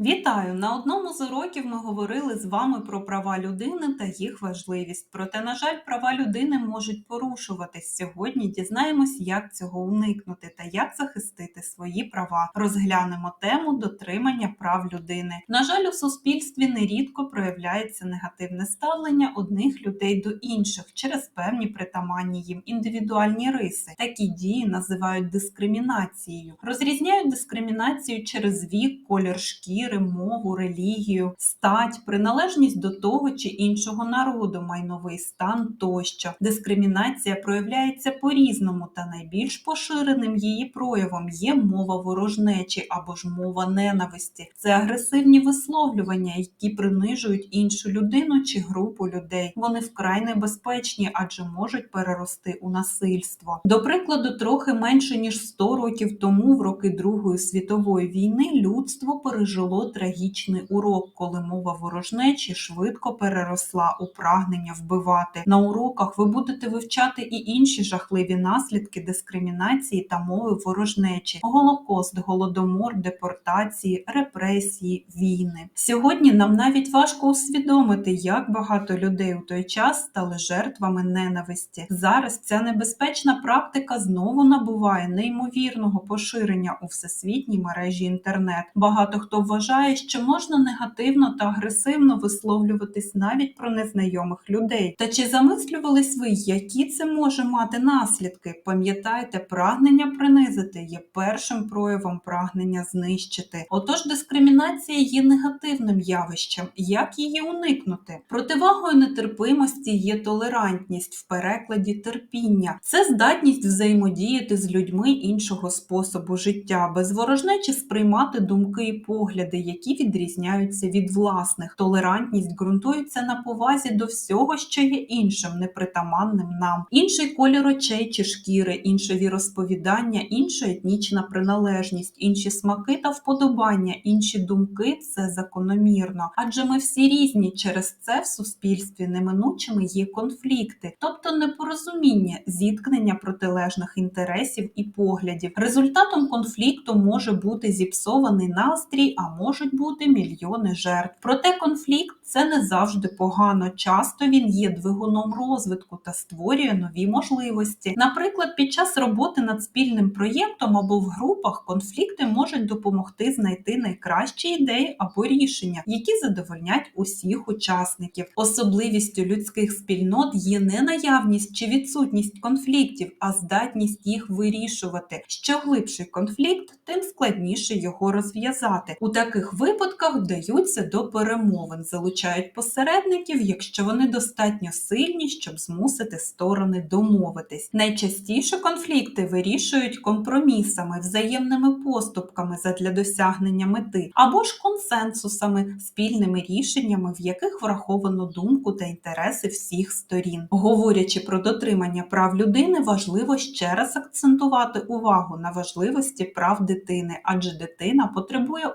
Вітаю! На одному з уроків ми говорили з вами про права людини та їх важливість. Проте, на жаль, права людини можуть порушуватись. Сьогодні дізнаємось, як цього уникнути та як захистити свої права. Розглянемо тему дотримання прав людини. На жаль, у суспільстві нерідко проявляється негативне ставлення одних людей до інших через певні притаманні їм індивідуальні риси. Такі дії називають дискримінацією. Розрізняють дискримінацію через вік, колір шкіри, мову, релігію, стать, приналежність до того чи іншого народу, майновий стан тощо. Дискримінація проявляється по-різному, та найбільш поширеним її проявом є мова ворожнечі або ж мова ненависті. Це агресивні висловлювання, які принижують іншу людину чи групу людей. Вони вкрай небезпечні, адже можуть перерости у насильство. До прикладу, трохи менше ніж 100 років тому, в роки Другої світової війни, людство пережило трагічний урок, коли мова ворожнечі швидко переросла у прагнення вбивати. На уроках ви будете вивчати і інші жахливі наслідки дискримінації та мови ворожнечі: голокост, голодомор, депортації, репресії, війни. Сьогодні нам навіть важко усвідомити, як багато людей у той час стали жертвами ненависті. Зараз ця небезпечна практика знову набуває неймовірного поширення у всесвітній мережі інтернет. Багато хто вважає, що можна негативно та агресивно висловлюватись навіть про незнайомих людей. Та чи замислювались ви, які це може мати наслідки? Пам'ятайте, прагнення принизити є першим проявом прагнення знищити. Отож, дискримінація є негативним явищем. Як її уникнути? Противагою нетерпимості є толерантність в перекладі терпіння. Це здатність взаємодіяти з людьми іншого способу життя, без ворожнечі сприймати думки і погляди, які відрізняються від власних. Толерантність ґрунтується на повазі до всього, що є іншим, непритаманним нам. Інший колір очей чи шкіри, інше віросповідання, інша етнічна приналежність, інші смаки та вподобання, інші думки це закономірно. Адже ми всі різні. Через це в суспільстві неминучими є конфлікти, тобто непорозуміння, зіткнення протилежних інтересів і поглядів. Результатом конфлікту може бути зіпсований настрій, а можуть бути мільйони жертв. Проте конфлікт це не завжди погано. Часто він є двигуном розвитку та створює нові можливості. Наприклад, під час роботи над спільним проєктом або в групах конфлікти можуть допомогти знайти найкращі ідеї або рішення, які задовольнять усіх учасників. Особливістю людських спільнот є не наявність чи відсутність конфліктів, а здатність їх вирішувати. Що глибший конфлікт, тим складніше його розв'язати. У таких випадках вдаються до перемовин, залучають посередників, якщо вони достатньо сильні, щоб змусити сторони домовитись. Найчастіше конфлікти вирішують компромісами, взаємними поступками задля досягнення мети або ж консенсусами, спільними рішеннями, в яких враховано думку та інтереси всіх сторін. Говорячи про дотримання прав людини, важливо ще раз акцентувати увагу на важливості прав дитини, адже дитина потребує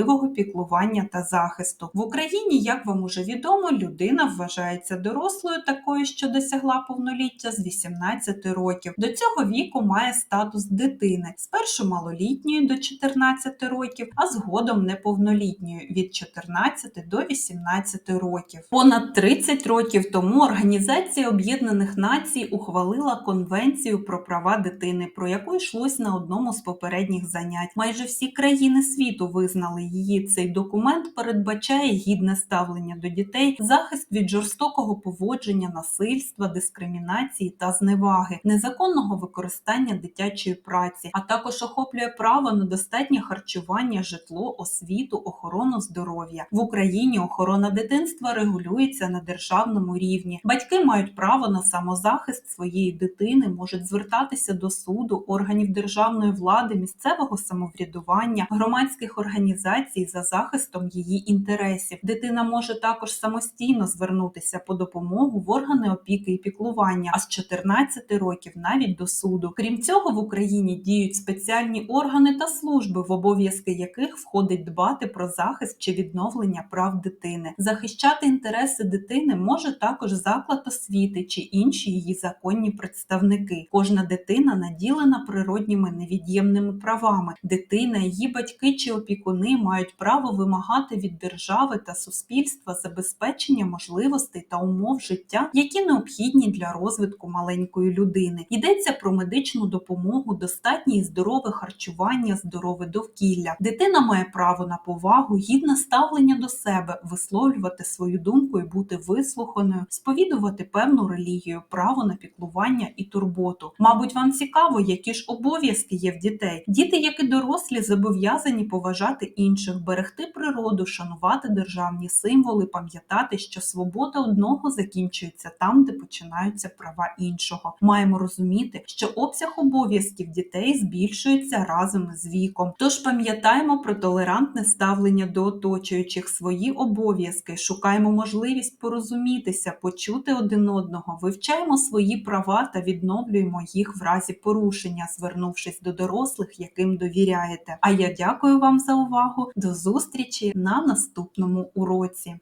особливого піклування та захисту. В Україні, як вам уже відомо, людина вважається дорослою такою, що досягла повноліття з 18 років. До цього віку має статус дитини, спершу малолітньої до 14 років, а згодом неповнолітньої від 14 до 18 років. Понад 30 років тому Організація Об'єднаних Націй ухвалила конвенцію про права дитини, про яку йшлось на одному з попередніх занять. Майже всі країни світу визнали її. Цей документ передбачає гідне ставлення до дітей, захист від жорстокого поводження, насильства, дискримінації та зневаги, незаконного використання дитячої праці, а також охоплює право на достатнє харчування, житло, освіту, охорону здоров'я в Україні. Охорона дитинства регулюється на державному рівні. Батьки мають право на самозахист своєї дитини, можуть звертатися до суду, органів державної влади, місцевого самоврядування, громадських організацій за захистом її інтересів. Дитина може також самостійно звернутися по допомогу в органи опіки і піклування, а з 14 років навіть до суду. Крім цього, в Україні діють спеціальні органи та служби, в обов'язки яких входить дбати про захист чи відновлення прав дитини. Захищати інтереси дитини може також заклад освіти чи інші її законні представники. Кожна дитина наділена природніми невід'ємними правами. Дитина, її батьки чи опікуни мають право вимагати від держави та суспільства забезпечення можливостей та умов життя, які необхідні для розвитку маленької людини. Йдеться про медичну допомогу, достатнє і здорове харчування, здорове довкілля. Дитина має право на повагу, гідне ставлення до себе, висловлювати свою думку і бути вислуханою, сповідувати певну релігію, право на піклування і турботу. Мабуть, вам цікаво, які ж обов'язки є в дітей. Діти, як і дорослі, зобов'язані поважати інших, берегти природу, шанувати державні символи, пам'ятати, що свобода одного закінчується там, де починаються права іншого. Маємо розуміти, що обсяг обов'язків дітей збільшується разом з віком. Тож пам'ятаємо про толерантне ставлення до оточуючих свої обов'язки, шукаємо можливість порозумітися, почути один одного, вивчаємо свої права та відновлюємо їх в разі порушення, звернувшись до дорослих, яким довіряєте. А я дякую вам за увагу. До зустрічі на наступному уроці.